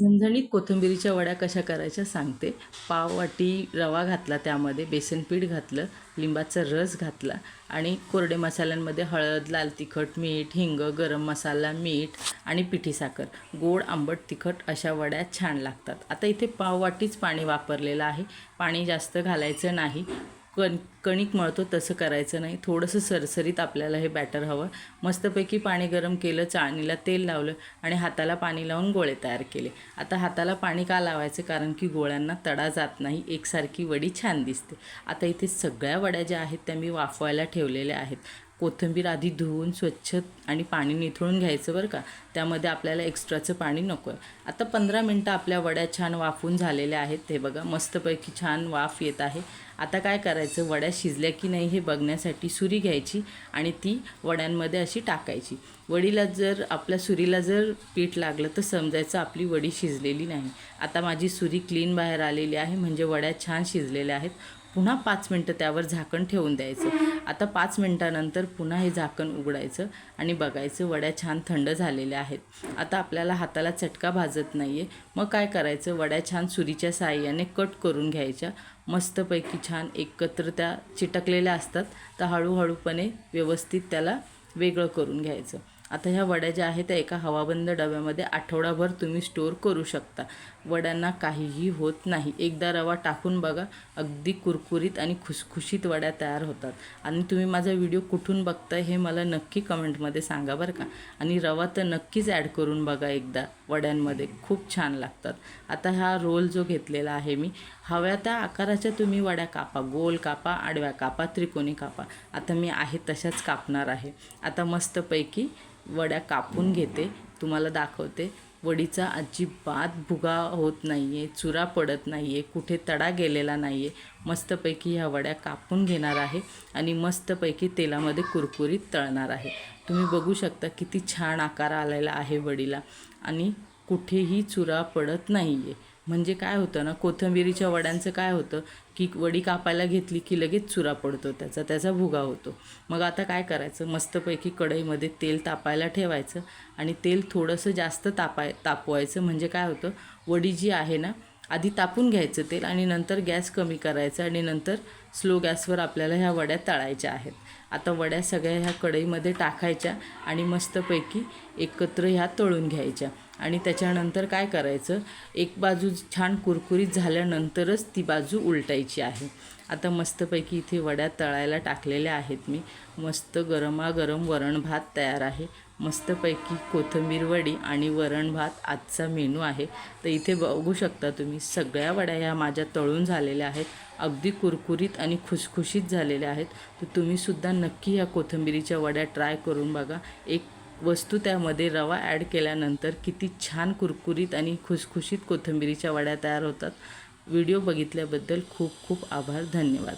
झणझणीत कोथिंबिरीच्या वड्या कशा करायच्या सांगते. पाव वाटी रवा घातला त्यामध्ये बेसन पीठ घातलं लिंबाचा रस घातला आणि कोरडे मसाल्यांमध्ये हळद लाल तिखट मीठ हिंग गरम मसाला मीठ आणि पिठी साखर. गोड आंबट तिखट अशा वड्या छान लागतात. आता इथे पाव वाटीच पाणी वापरलेलं आहे. पाणी जास्त घालायचं नाही. कण कणिक मळतो तसं करायचं नाही. थोडंसं सरसरीत आपल्याला हे बॅटर हवं. मस्तपैकी पाणी गरम केलं चाळणीला तेल लावलं आणि हाताला पाणी लावून गोळे तयार केले. आता हाताला पाणी का लावायचं? कारण की गोळ्यांना तडा जात नाही. एकसारखी वडी छान दिसते. आता इथे सगळ्या वड्या ज्या आहेत त्या मी वाफवायला ठेवलेल्या आहेत. कोथिंबीर आधी धुवून स्वच्छ आणि पाणी निथळून घ्यायचं बरं का? त्यामध्ये आपल्याला एक्स्ट्राचं पाणी नको आहे आता पंधरा मिनटं आपल्या वड्या छान वाफून झालेल्या आहेत. हे बघा मस्तपैकी छान वाफ येत आहे. आता काय करायचं? वड्या शिजल्या की नाही हे बघण्यासाठी सुरी घ्यायची आणि ती वड्यांमध्ये अशी टाकायची. वडीला जर आपल्या सुरीला जर पीठ लागलं तर समजायचं आपली वडी शिजलेली नाही. आता माझी सुरी क्लीन बाहेर आलेली आहे म्हणजे वड्या छान शिजलेल्या आहेत. पुन्हा पाच मिनटं त्यावर झाकण ठेवून द्यायचं. आता पाच मिनटानंतर पुन्हा हे झाकण उघडायचं आणि बघायचं वड्या छान थंड झालेल्या आहेत. आता आपल्याला हाताला चटका भाजत नाही आहे मग काय करायचं? वड्या छान सुरीच्या साहाय्याने कट करून घ्यायच्या. मस्तपैकी छान एकत्र त्या चिटकलेल्या असतात. तर हळूहळूपणे व्यवस्थित त्याला वेगळं करून घ्यायचं. आता ह्या वड्या ज्या आहेत त्या एका हवाबंद डब्यामध्ये आठवडाभर तुम्ही स्टोअर करू शकता. वड्यांना काहीही होत नाही. एकदा रवा टाकून बघा अगदी कुरकुरीत आणि खुसखुशीत वड्या तयार होतात. आणि तुम्ही माझा व्हिडिओ कुठून बघताय हे मला नक्की कमेंटमध्ये सांगा बरं का. आणि रवा तर नक्कीच ॲड करून बघा एकदा वड्यांमध्ये. खूप छान लागतात. आता हा रोल जो घेतलेला आहे मी हव्या त्या आकाराच्या तुम्ही वड्या कापा. गोल कापा आडव्या कापा त्रिकोणी कापा. आता मी आहे तशाच कापणार आहे. आता मस्तपैकी वड्या कापून घेते तुम्हाला दाखवते. वडीचा अजिबात भुगा होत नाही आहे चुरा पडत नाही आहे कुठे तडा गेलेला नाही आहे मस्तपैकी ह्या वड्या कापून घेणार आहे आणि मस्तपैकी तेलामध्ये कुरकुरीत तळणार आहे. तुम्ही बघू शकता किती छान आकार आलेला आहे वडीला आणि कुठेही चुरा पडत नाही आहे म्हणजे काय होतं ना कोथिंबिरीच्या वड्यांचं काय होतं की वडी कापायला घेतली की लगेच चुरा पडतो त्याचा त्याचा भुगा होतो. मग आता काय करायचं? मस्तपैकी कढईमध्ये तेल तापायला ठेवायचं आणि तेल थोडंसं जास्त तापाय तापवायचं. म्हणजे काय होतं? वडी जी आहे ना आधी तापून घ्यायचं तेल आणि नंतर गॅस कमी करायचं आणि नंतर स्लो गॅसवर आपल्याला ह्या वड्या तळायच्या आहेत. आता वड्या सगळ्या ह्या कढईमध्ये टाकायच्या आणि मस्तपैकी एकत्र ह्या तळून घ्यायच्या. आणि त्याच्यानंतर काय करायचं? एक बाजू छान कुरकुरीत झाल्यानंतरच ती बाजू उलटायची आहे. आता मस्तपैकी इथे वड्या तळायला टाकलेल्या आहेत मी. मस्त गरमागरम वरण भात तयार आहे. मस्तपैकी कोथिंबीर वडी आणि वरण भात आजचा मेनू आहे. तर इथे बघू शकता तुम्ही सगळ्या वड्या ह्या माझ्या तळून झालेल्या आहेत. अगदी कुरकुरीत आणि खुसखुशीत झालेल्या आहेत. तर तुम्हीसुद्धा नक्की ह्या कोथिंबिरीच्या वड्या ट्राय करून बघा. एक वस्तू त्यामध्ये रवा ॲड केल्यानंतर किती छान कुरकुरीत आणि खुसखुशीत कोथिंबिरीच्या वड्या तयार होतात. व्हिडिओ बघितल्याबद्दल खूप खूप आभार. धन्यवाद.